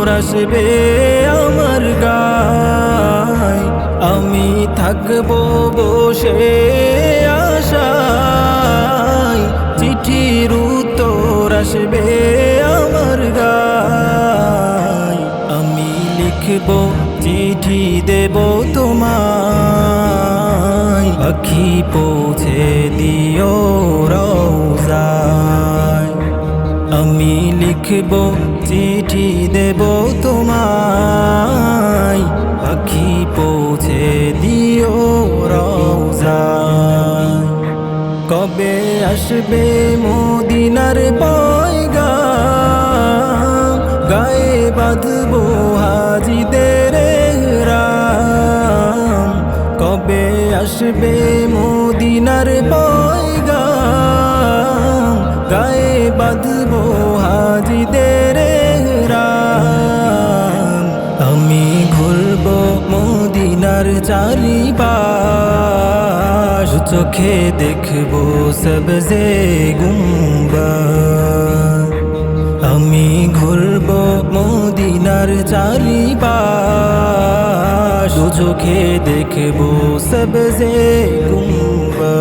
উত্তর আসবে আমার গায়। আমি থাকব বসে আশা চিঠির উত্তর আসবে আমার গায়। আমি লিখব, চিঠি দেব তোমায়। পাখি পৌঁছে দিও লিখব চিঠি দেব তোমায়। পাখি পৌঁছে দিও রওজায় কবে আসবে মদিনার পয়গা গায়ে বাঁধবো হাজিদের রাম। কবে আসবে মদিনার পয়গা গায়ে বাঁধবো চারিপাশ চোখে দেখব সবজে গুম্বা। আমি ঘুরব মদিনার চারিপাশ চোখে দেখব সবজে গুম্বা।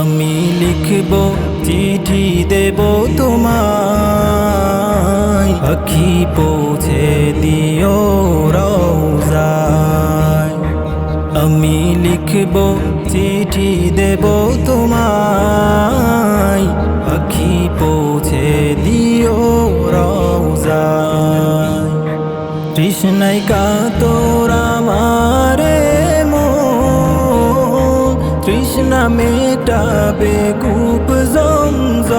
আমি লিখব, চিঠি দেব তোমায়। পাখি পৌঁছে দিও রওজায় লিখব চিঠি দেব তোমায়। পাখি পৌঁছে দিও রওজায়। তৃষ্ণাই কাতর আমারে মন। তৃষ্ণা মেটাবে কূপ জমজম।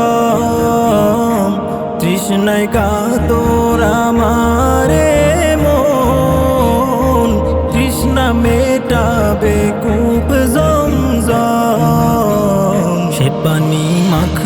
তৃষ্ণাই কাতর আমারে মন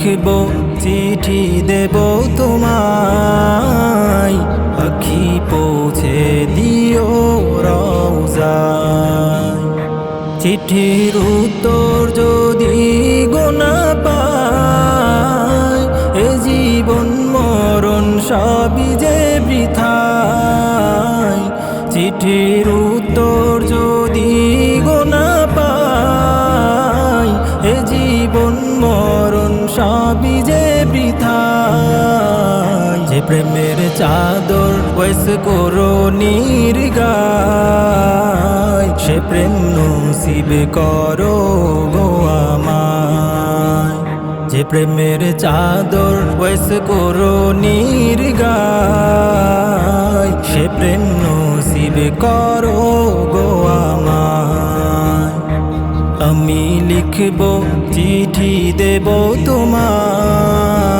লিখব চিঠি দেব তোমায়। পাখি পৌঁছে দিও রওজায়। চিঠির উত্তর যদি গোনা পায়, এ জীবন মরণ সবই যে বৃথায়। চিঠির উত্তর প্রেমের চাদর বয়স করো নির্গায় সে প্রেম নসিবে করো গো যে প্রেমের চাদর বয়স করো নির্গায় সে প্রেম নসিবে করো গো আমি লিখব, চিঠি দেব তোমায়।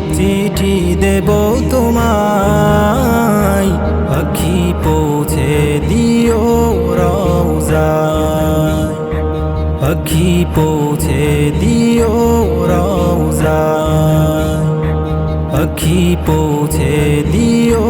চিঠি দেব তোমায়। পাখি পৌঁছে দিও রওজায়। পাখি পৌঁছে দিও রওজায়। পাখি পৌঁছে দিও